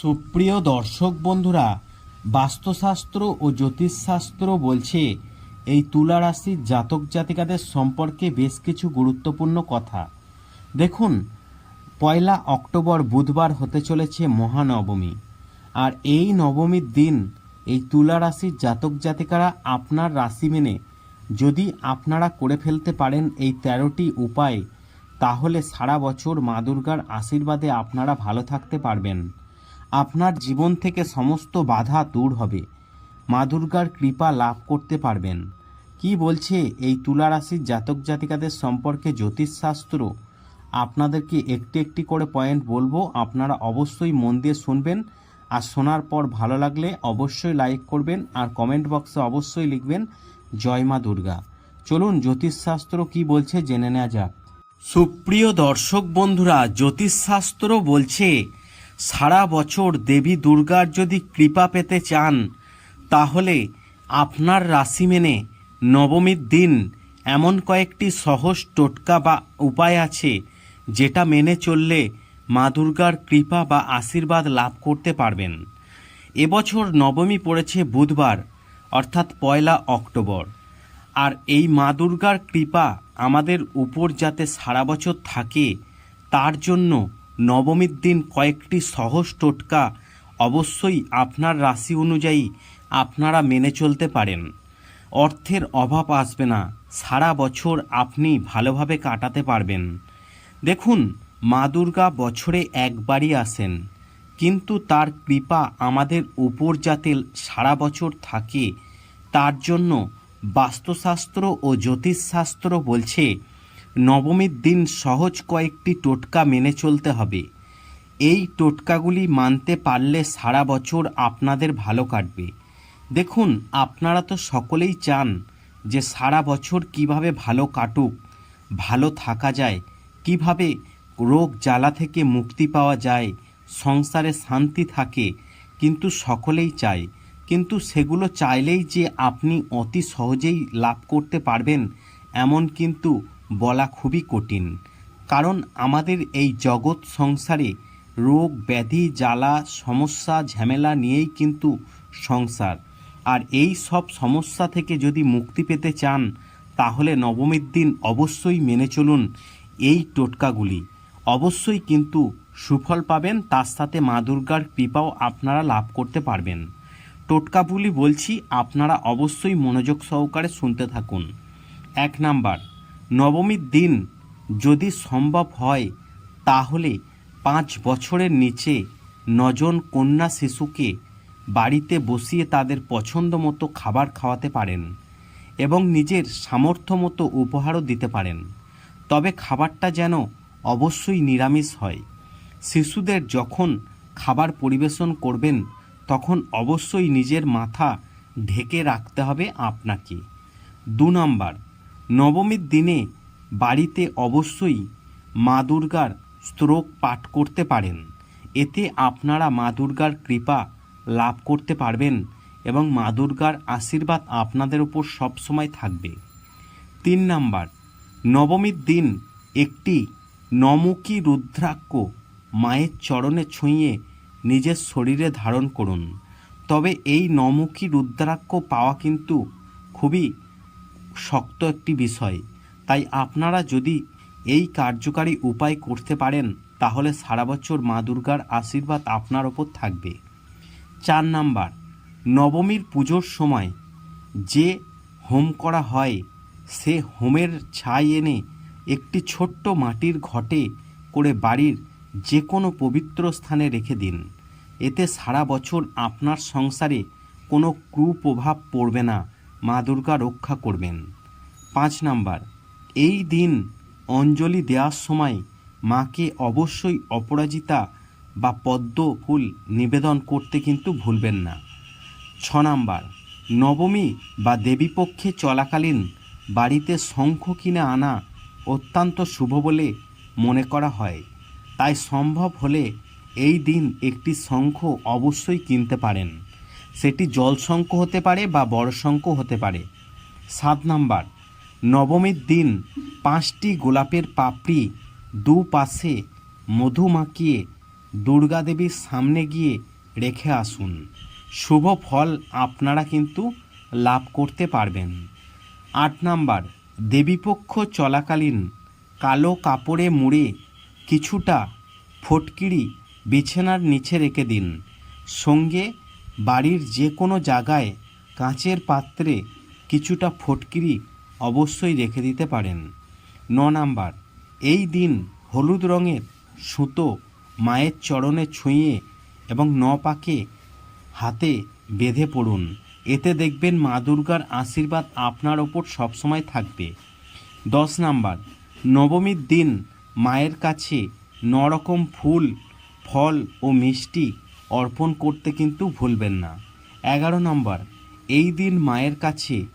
সুপ্রিয় দর্শক বন্ধুরা, বাস্তুশাস্ত্র ও জ্যোতিষশাস্ত্র বলছে, এই তুলা রাশির জাতক জাতিকাদের সম্পর্কে বেশ কিছু গুরুত্বপূর্ণ কথা। দেখুন, পয়লা অক্টোবর বুধবার হতে চলেছে মহানবমী। আর এই নবমীর দিন এই তুলা রাশির জাতক জাতিকারা আপনার রাশি মেনে যদি আপনারা করে ফেলতে পারেন এই তেরোটি উপায়, তাহলে সারা বছর মা দুর্গার আশীর্বাদে আপনারা ভালো থাকতে পারবেন। আপনার জীবন থেকে সমস্ত বাধা দূর হবে। মা দুর্গার কৃপা লাভ করতে পারবেন। কি বলছে এই তুলা রাশির জাতক জাতিকাদের সম্পর্কে জ্যোতিষশাস্ত্র? আপনাদেরকে একটি একটি করে পয়েন্ট বলব, আপনারা অবশ্যই মন দিয়ে শুনবেন। আর শোনার পর ভালো লাগলে অবশ্যই লাইক করবেন আর কমেন্ট বক্সে অবশ্যই লিখবেন, জয় মা দুর্গা। চলুন জ্যোতিষশাস্ত্র কি বলছে জেনে নেওয়া যাক। সুপ্রিয় দর্শক বন্ধুরা, জ্যোতিষশাস্ত্র বলছে সারা বছর দেবী দুর্গার যদি কৃপা পেতে চান, তাহলে আপনার রাশি মেনে নবমীর দিন এমন কয়েকটি সহজ টোটকা বা উপায় আছে, যেটা মেনে চললে মা দুর্গার কৃপা বা আশীর্বাদ লাভ করতে পারবেন। এবছর নবমী পড়েছে বুধবার, অর্থাৎ পয়লা অক্টোবর। আর এই মা দুর্গার কৃপা আমাদের উপর যাতে সারা বছর থাকে, তার জন্য নবমীর দিন কয়েকটি সহজ টোটকা অবশ্যই আপনার রাশি অনুযায়ী আপনারা মেনে চলতে পারেন। অর্থের অভাব আসবে না, সারা বছর আপনি ভালোভাবে কাটাতে পারবেন। দেখুন, মা দুর্গা বছরে একবারই আসেন, কিন্তু তার কৃপা আমাদের উপর যাতে সারা বছর থাকে, তার জন্য বাস্তুশাস্ত্র ও জ্যোতিষশাস্ত্র বলছে নবমীর দিন সহজ কয়েকটি টোটকা মেনে চলতে হবে। এই টোটকাগুলি মানতে পারলে সারা বছর আপনাদের ভালো কাটবে। দেখুন, আপনারা তো সকলেই চান যে সারা বছর কীভাবে ভালো কাটুক, ভালো থাকা যায়, কীভাবে রোগ জ্বালা থেকে মুক্তি পাওয়া যায়, সংসারে শান্তি থাকে, কিন্তু সকলেই চায়। কিন্তু সেগুলো চাইলেই যে আপনি অতি সহজেই লাভ করতে পারবেন, এমন কিন্তু বলা খুবই কঠিন। কারণ আমাদের এই জগৎ সংসারে রোগ, ব্যাধি, জ্বালা, সমস্যা, ঝামেলা নিয়েই কিন্তু সংসার। আর এই সব সমস্যা থেকে যদি মুক্তি পেতে চান, তাহলে নবমীর দিন অবশ্যই মেনে চলুন এই টোটকাগুলি। অবশ্যই কিন্তু সুফল পাবেন, তার সাথে মা দুর্গার কৃপাও আপনারা লাভ করতে পারবেন। টোটকাগুলি বলছি, আপনারা অবশ্যই মনোযোগ সহকারে শুনতে থাকুন। এক নাম্বার নবমীর দিন যদি সম্ভব হয়, তাহলে পাঁচ বছরের নিচে নজন কন্যা শিশুকে বাড়িতে বসিয়ে তাদের পছন্দ মতো খাবার খাওয়াতে পারেন এবং নিজের সামর্থ্য মতো উপহারও দিতে পারেন। তবে খাবারটা যেন অবশ্যই নিরামিষ হয়। শিশুদের যখন খাবার পরিবেশন করবেন, তখন অবশ্যই নিজের মাথা ঢেকে রাখতে হবে আপনাকে। দু নম্বর নবমীর দিনে বাড়িতে অবশ্যই মা দুর্গার স্ত্রোক পাঠ করতে পারেন। এতে আপনারা মা দুর্গার কৃপা লাভ করতে পারবেন এবং মা দুর্গার আশীর্বাদ আপনাদের উপর সবসময় থাকবে। তিন নাম্বার, নবমীর দিন একটি নমুখী রুদ্রাক্ষ মায়ের চরণে ছুঁয়ে নিজের শরীরে ধারণ করুন। তবে এই নমুখী রুদ্রাক্ষ পাওয়া কিন্তু খুবই শক্ত একটি বিষয়। তাই আপনারা যদি এই কার্যকারী উপায় করতে পারেন, তাহলে সারা বছর মা দুর্গার আশীর্বাদ আপনার ওপর থাকবে। চার নাম্বার, নবমীর পুজোর সময় যে হোম করা হয়, সে হোমের ছাই এনে একটি ছোট্ট মাটির ঘটে করে বাড়ির যে কোনো পবিত্র স্থানে রেখে দিন। এতে সারা বছর আপনার সংসারে কোনো কুপ্রভাব পড়বে না। মা দুর্গা রক্ষা করবেন। পাঁচ নাম্বার, এই দিন অঞ্জলি দেওয়ার সময় মাকে অবশ্যই অপরাজিতা বা পদ্ম ফুল নিবেদন করতে কিন্তু ভুলবেন না। ছ নাম্বার, নবমী বা দেবীপক্ষে চলাকালীন বাড়িতে শঙ্খ কিনে আনা অত্যন্ত শুভ বলে মনে করা হয়। তাই সম্ভব হলে এই দিন একটি শঙ্খ অবশ্যই কিনতে পারেন। সেটি জল শঙ্খ হতে পারে বা বড় শঙ্খ হতে পারে। সাত নাম্বার, নবমীর দিন পাঁচটি গোলাপের পাপড়ি দুপাশে মধু মাখিয়ে দুর্গা দেবীর সামনে গিয়ে রেখে আসুন। শুভ ফল আপনারা কিন্তু লাভ করতে পারবেন। আট নাম্বার, দেবীপক্ষ চলাকালীন কালো কাপড়ে মুড়ে কিছুটা ফটকিরি বিছানার নিচে রেখে দিন। সঙ্গে বাড়ির যে কোনো জায়গায় কাঁচের পাত্রে কিছুটা ফটকিরি অবশ্যই রেখে দিতে পারেন। ন নাম্বার, এই দিন হলুদ রঙের সুতো মায়ের চরণে ছুঁয়ে এবং ন পাকে হাতে বেঁধে পড়ুন। এতে দেখবেন মা দুর্গার আশীর্বাদ আপনার ওপর সবসময় থাকবে। দশ নাম্বার, নবমীর দিন মায়ের কাছে ন রকম ফুল, ফল ও মিষ্টি অর্পণ করতে কিন্তু ভুলবেন না। এগারো নম্বর, এই দিন মায়ের কাছে,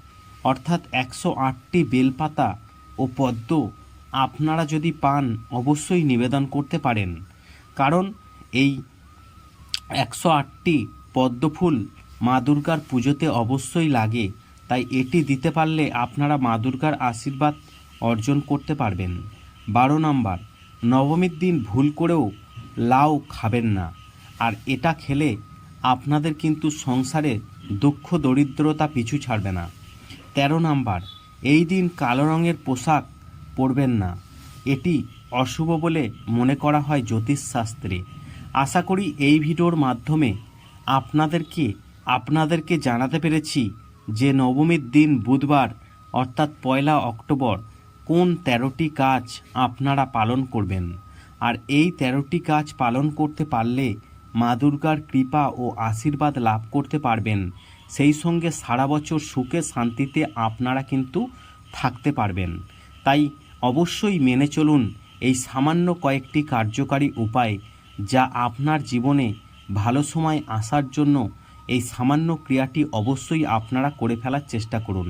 অর্থাৎ একশো আটটি বেলপাতা ও পদ্ম আপনারা যদি পান, অবশ্যই নিবেদন করতে পারেন। কারণ এই একশো আটটি পদ্মফুল মা দুর্গার পুজোতে অবশ্যই লাগে। তাই এটি দিতে পারলে আপনারা মা দুর্গার আশীর্বাদ অর্জন করতে পারবেন। বারো নম্বর, নবমীর দিন ভুল করেও লাউ খাবেন না। আর এটা খেলে আপনাদের কিন্তু সংসারে দুঃখ, দরিদ্রতা পিছু ছাড়বে না। তেরো নাম্বার, এই দিন কালো রঙের পোশাক পরবেন না। এটি অশুভ বলে মনে করা হয় জ্যোতিষশাস্ত্রে। আশা করি এই ভিডিওর মাধ্যমে আপনাদেরকে আপনাদেরকে জানাতে পেরেছি যে নবমীর দিন বুধবার, অর্থাৎ পয়লা অক্টোবর, কোন তেরোটি কাজ আপনারা পালন করবেন। আর এই তেরোটি কাজ পালন করতে পারলে মা দুর্গার কৃপা ও আশীর্বাদ লাভ করতে পারবেন। সেই সঙ্গে সারা বছর সুখে শান্তিতে আপনারা কিন্তু থাকতে পারবেন। তাই অবশ্যই মেনে চলুন এই সামান্য কয়েকটি কার্যকারী উপায় যা আপনার জীবনে ভালো সময় আসার জন্য এই সামান্য ক্রিয়াটি অবশ্যই আপনারা করে ফেলার চেষ্টা করুন।